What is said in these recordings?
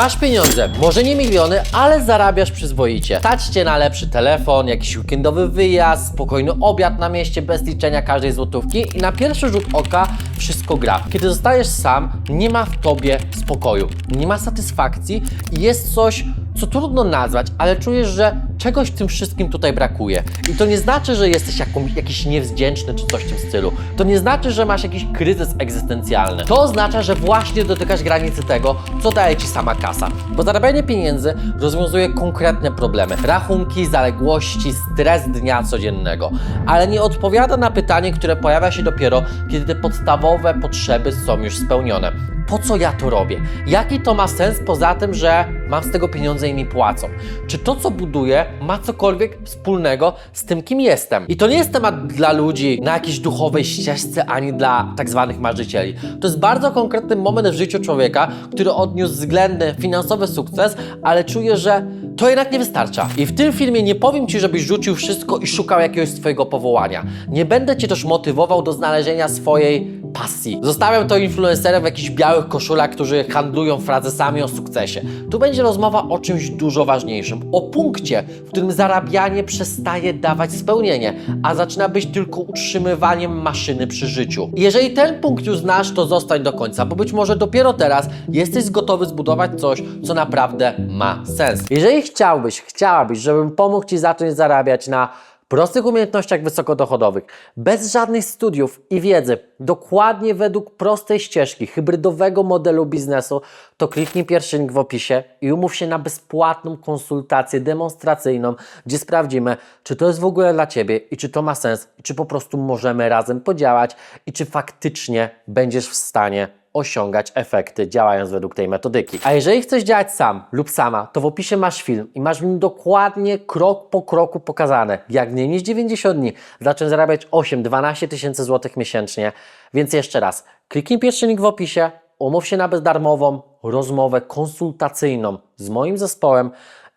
Masz pieniądze, może nie miliony, ale zarabiasz przyzwoicie. Stać cię na lepszy telefon, jakiś weekendowy wyjazd, spokojny obiad na mieście bez liczenia każdej złotówki i na pierwszy rzut oka wszystko gra. Kiedy zostajesz sam, nie ma w tobie spokoju, nie ma satysfakcji i jest coś, co trudno nazwać, ale czujesz, że czegoś w tym wszystkim tutaj brakuje. I to nie znaczy, że jesteś jakiś niewdzięczny czy coś w tym stylu. To nie znaczy, że masz jakiś kryzys egzystencjalny. To oznacza, że właśnie dotykasz granicy tego, co daje ci sama kasa. Bo zarabianie pieniędzy rozwiązuje konkretne problemy. Rachunki, zaległości, stres dnia codziennego. Ale nie odpowiada na pytanie, które pojawia się dopiero, kiedy te podstawowe potrzeby są już spełnione po co ja to robię? Jaki to ma sens poza tym, że mam z tego pieniądze i mi płacą? Czy to, co buduję, ma cokolwiek wspólnego z tym, kim jestem? I to nie jest temat dla ludzi na jakiejś duchowej ścieżce, ani dla tak zwanych marzycieli. To jest bardzo konkretny moment w życiu człowieka, który odniósł względny finansowy sukces, ale czuje, że to jednak nie wystarcza. I w tym filmie nie powiem Ci, żebyś rzucił wszystko i szukał jakiegoś swojego powołania. Nie będę Cię też motywował do znalezienia swojej pasji. Zostawiam to influencerem w jakichś białych koszulach, którzy handlują frazesami o sukcesie. Tu będzie rozmowa o czymś dużo ważniejszym. O punkcie, w którym zarabianie przestaje dawać spełnienie, a zaczyna być tylko utrzymywaniem maszyny przy życiu. Jeżeli ten punkt już znasz, to zostań do końca, bo być może dopiero teraz jesteś gotowy zbudować coś, co naprawdę ma sens. Jeżeli chciałbyś, chciałabyś, żebym pomógł Ci zacząć zarabiać na prostych umiejętnościach wysokodochodowych, bez żadnych studiów i wiedzy, dokładnie według prostej ścieżki hybrydowego modelu biznesu, to kliknij pierwszy link w opisie i umów się na bezpłatną konsultację demonstracyjną, gdzie sprawdzimy, czy to jest w ogóle dla Ciebie i czy to ma sens, i czy po prostu możemy razem podziałać i czy faktycznie będziesz w stanie osiągać efekty działając według tej metodyki. A jeżeli chcesz działać sam lub sama, to w opisie masz film i masz w nim dokładnie krok po kroku pokazane, jak mniej niż 90 dni zacząć zarabiać 8-12 tysięcy złotych miesięcznie. Więc jeszcze raz, kliknij pierwszy link w opisie, umów się na bezdarmową rozmowę konsultacyjną z moim zespołem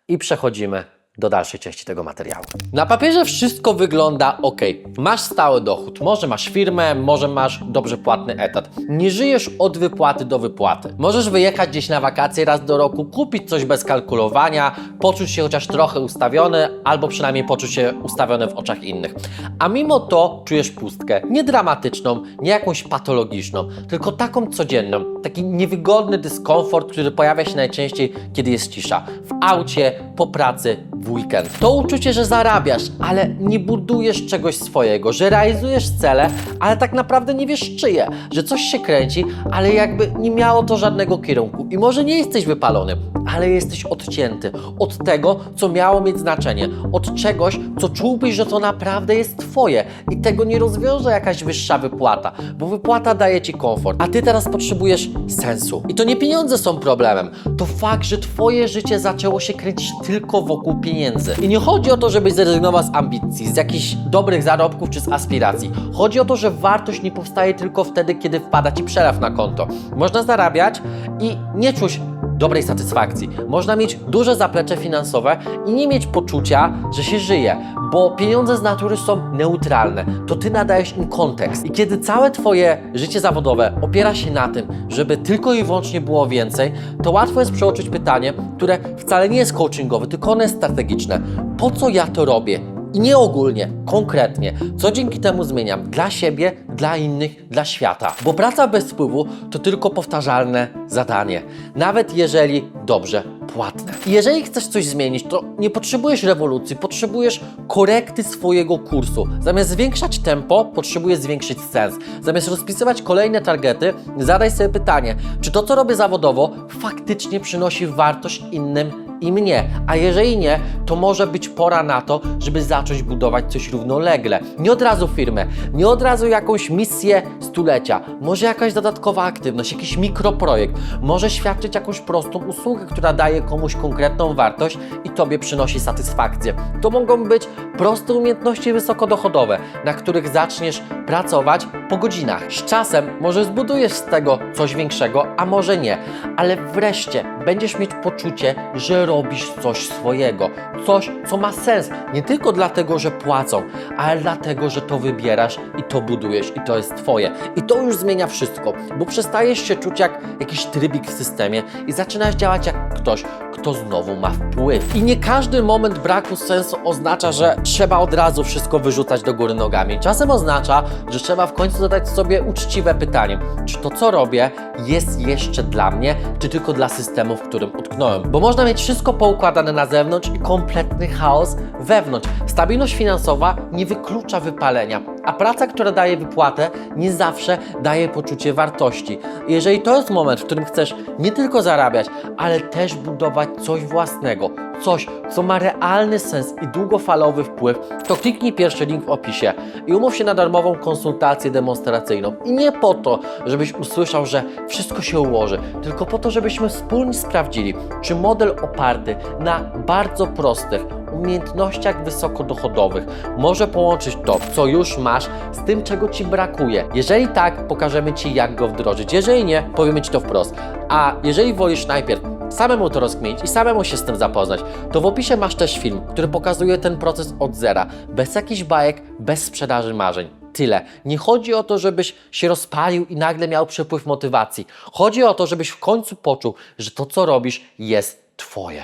i przechodzimy do dalszej części tego materiału. Na papierze wszystko wygląda ok. Masz stały dochód, może masz firmę, może masz dobrze płatny etat. Nie żyjesz od wypłaty do wypłaty. Możesz wyjechać gdzieś na wakacje raz do roku, kupić coś bez kalkulowania, poczuć się chociaż trochę ustawiony, albo przynajmniej poczuć się ustawiony w oczach innych. A mimo to czujesz pustkę. Nie dramatyczną, nie jakąś patologiczną, tylko taką codzienną. Taki niewygodny dyskomfort, który pojawia się najczęściej, kiedy jest cisza. W aucie, po pracy, w weekend. To uczucie, że zarabiasz, ale nie budujesz czegoś swojego, że realizujesz cele, ale tak naprawdę nie wiesz czyje, że coś się kręci, ale jakby nie miało to żadnego kierunku. I może nie jesteś wypalony, ale jesteś odcięty od tego, co miało mieć znaczenie, od czegoś, co czułbyś, że to naprawdę jest Twoje i tego nie rozwiąże jakaś wyższa wypłata, bo wypłata daje Ci komfort, a Ty teraz potrzebujesz sensu. I to nie pieniądze są problemem, to fakt, że Twoje życie zaczęło się kręcić tylko wokół pieniędzy. I nie chodzi o to, żebyś zrezygnował z ambicji, z jakichś dobrych zarobków czy z aspiracji. Chodzi o to, że wartość nie powstaje tylko wtedy, kiedy wpada Ci przelew na konto. Można zarabiać i nie czuć dobrej satysfakcji. Można mieć duże zaplecze finansowe i nie mieć poczucia, że się żyje, bo pieniądze z natury są neutralne. To ty nadajesz im kontekst. I kiedy całe twoje życie zawodowe opiera się na tym, żeby tylko i wyłącznie było więcej, to łatwo jest przeoczyć pytanie, które wcale nie jest coachingowe, tylko one jest strategiczne. Po co ja to robię? I nie ogólnie, konkretnie, co dzięki temu zmieniam dla siebie, dla innych, dla świata. Bo praca bez wpływu to tylko powtarzalne zadanie, nawet jeżeli dobrze płatne. Jeżeli chcesz coś zmienić, to nie potrzebujesz rewolucji, potrzebujesz korekty swojego kursu. Zamiast zwiększać tempo, potrzebujesz zwiększyć sens. Zamiast rozpisywać kolejne targety, zadaj sobie pytanie, czy to, co robię zawodowo, faktycznie przynosi wartość innym i mnie. A jeżeli nie, to może być pora na to, żeby zacząć budować coś równolegle. Nie od razu firmę, nie od razu jakąś misję stulecia, może jakaś dodatkowa aktywność, jakiś mikroprojekt, może świadczyć jakąś prostą usługę, która daje komuś konkretną wartość i Tobie przynosi satysfakcję. To mogą być proste umiejętności wysokodochodowe, na których zaczniesz pracować po godzinach. Z czasem może zbudujesz z tego coś większego, a może nie, ale wreszcie będziesz mieć poczucie, że robisz coś swojego, coś, co ma sens, nie tylko dlatego, że płacą, ale dlatego, że to wybierasz i to budujesz i to jest Twoje. I to już zmienia wszystko, bo przestajesz się czuć jak jakiś trybik w systemie i zaczynasz działać jak ktoś, kto znowu ma wpływ. I nie każdy moment braku sensu oznacza, że trzeba od razu wszystko wyrzucać do góry nogami. Czasem oznacza, że trzeba w końcu zadać sobie uczciwe pytanie, czy to co robię jest jeszcze dla mnie, czy tylko dla systemu, w którym utknąłem. Bo można mieć wszystko poukładane na zewnątrz i kompletny chaos wewnątrz. Stabilność finansowa nie wyklucza wypalenia, a praca, która daje wypłatę, nie zawsze daje poczucie wartości. Jeżeli to jest moment, w którym chcesz nie tylko zarabiać, ale też budować coś własnego, coś, co ma realny sens i długofalowy wpływ, to kliknij pierwszy link w opisie i umów się na darmową konsultację demonstracyjną. I nie po to, żebyś usłyszał, że wszystko się ułoży, tylko po to, żebyśmy wspólnie sprawdzili, czy model oparty na bardzo prostych umiejętnościach wysokodochodowych może połączyć to, co już masz, z tym, czego Ci brakuje. Jeżeli tak, pokażemy Ci, jak go wdrożyć. Jeżeli nie, powiemy Ci to wprost. A jeżeli wolisz najpierw samemu to rozkminić i samemu się z tym zapoznać, to w opisie masz też film, który pokazuje ten proces od zera, bez jakichś bajek, bez sprzedaży marzeń. Tyle. Nie chodzi o to, żebyś się rozpalił i nagle miał przepływ motywacji. Chodzi o to, żebyś w końcu poczuł, że to, co robisz, jest Twoje.